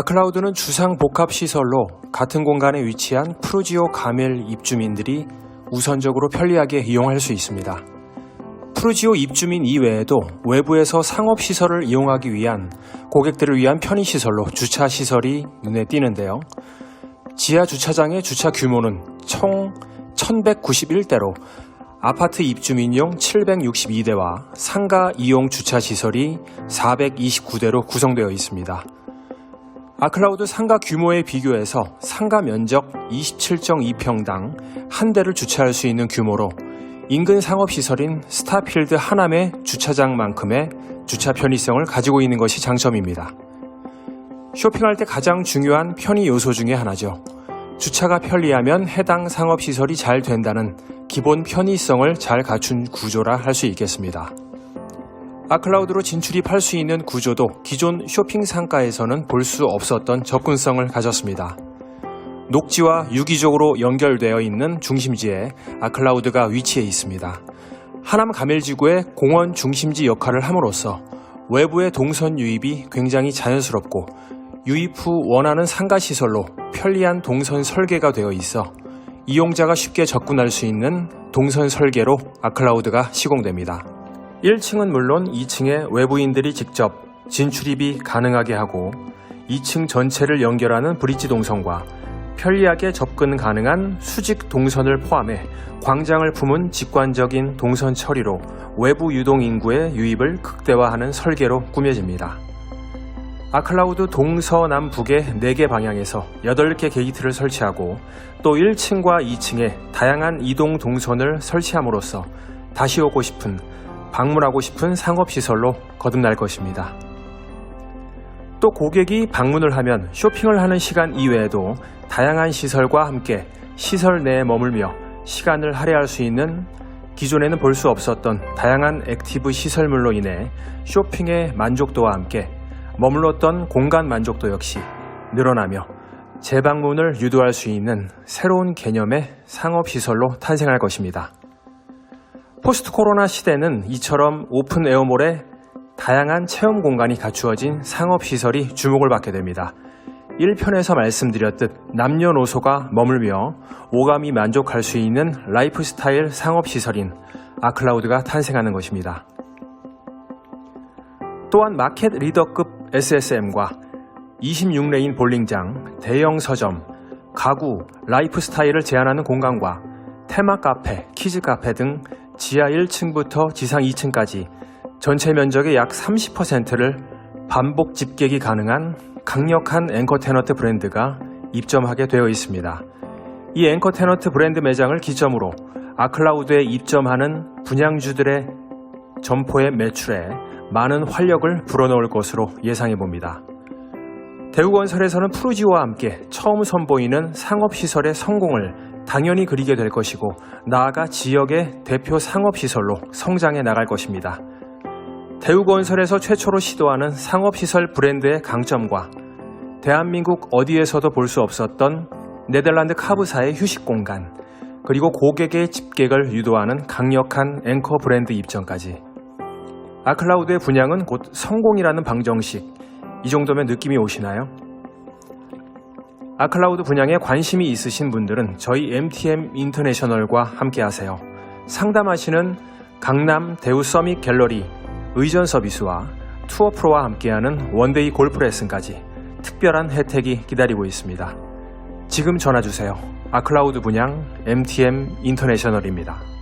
아클라우드는 주상 복합 시설로 같은 공간에 위치한 프루지오 가멜 입주민들이 우선적으로 편리하게 이용할 수 있습니다. 프루지오 입주민 이외에도 외부에서 상업 시설을 이용하기 위한 고객들을 위한 편의 시설로 주차 시설이 눈에 띄는데요. 지하 주차장의 주차 규모는 총 1191대로 아파트 입주민용 762대와 상가 이용 주차 시설이 429대로 구성되어 있습니다. 아클라우드 상가 규모에 비교해서 상가 면적 27.2평당 한 대를 주차할 수 있는 규모로 인근 상업시설인 스타필드 하남의 주차장만큼의 주차 편의성을 가지고 있는 것이 장점입니다. 쇼핑할 때 가장 중요한 편의 요소 중의 하나죠. 주차가 편리하면 해당 상업시설이 잘 된다는 기본 편의성을 잘 갖춘 구조라 할 수 있겠습니다. 아클라우드로 진출입 할 수 있는 구조도 기존 쇼핑 상가에서는 볼 수 없었던 접근성을 가졌습니다. 녹지와 유기적으로 연결되어 있는 중심지에 아클라우드가 위치해 있습니다. 하남 가멜지구의 공원 중심지 역할을 함으로써 외부의 동선 유입이 굉장히 자연스럽고 유입 후 원하는 상가 시설로 편리한 동선 설계가 되어 있어 이용자가 쉽게 접근할 수 있는 동선 설계로 아클라우드가 시공됩니다. 1층은 물론 2층에 외부인들이 직접 진출입이 가능하게 하고 2층 전체를 연결하는 브릿지 동선과 편리하게 접근 가능한 수직 동선을 포함해 광장을 품은 직관적인 동선 처리로 외부 유동 인구의 유입을 극대화하는 설계로 꾸며집니다. 아클라우드 동서남북의 4개 방향에서 8개 게이트를 설치하고 또 1층과 2층에 다양한 이동 동선을 설치함으로써 다시 오고 싶은 방문하고 싶은 상업시설로 거듭날 것입니다. 또 고객이 방문을 하면 쇼핑을 하는 시간 이외에도 다양한 시설과 함께 시설 내에 머물며 시간을 할애할 수 있는 기존에는 볼 수 없었던 다양한 액티브 시설물로 인해 쇼핑의 만족도와 함께 머물렀던 공간 만족도 역시 늘어나며 재방문을 유도할 수 있는 새로운 개념의 상업시설로 탄생할 것입니다. 포스트 코로나 시대는 이처럼 오픈 에어몰에 다양한 체험 공간이 갖추어진 상업시설이 주목을 받게 됩니다. 1편에서 말씀드렸듯 남녀노소가 머물며 오감이 만족할 수 있는 라이프 스타일 상업시설인 아클라우드가 탄생하는 것입니다. 또한 마켓 리더급 SSM과 26레인 볼링장, 대형 서점, 가구, 라이프 스타일을 제한하는 공간과 테마 카페, 키즈 카페 등 지하 1층부터 지상 2층까지 전체 면적의 약 30%를 반복 집객이 가능한 강력한 앵커 테너트 브랜드가 입점하게 되어 있습니다. 이 앵커 테너트 브랜드 매장을 기점으로 아클라우드에 입점하는 분양주들의 점포의 매출에 많은 활력을 불어넣을 것으로 예상해 봅니다. 대우건설에서는 푸르지오와 함께 처음 선보이는 상업시설의 성공을 당연히 그리게 될 것이고 나아가 지역의 대표 상업시설로 성장해 나갈 것입니다. 대우건설에서 최초로 시도하는 상업시설 브랜드의 강점과 대한민국 어디에서도 볼 수 없었던 네덜란드 카브사의 휴식 공간, 그리고 고객의 집객을 유도하는 강력한 앵커 브랜드 입점까지. 아클라우드의 분양은 곧 성공이라는 방정식, 이 정도면 느낌이 오시나요? 아클라우드 분양에 관심이 있으신 분들은 저희 MTM 인터내셔널과 함께 하세요. 상담하시는 강남 대우 서밋 갤러리 의전 서비스와 투어 프로와 함께하는 원데이 골프 레슨까지 특별한 혜택이 기다리고 있습니다. 지금 전화 주세요. 아클라우드 분양 MTM 인터내셔널입니다.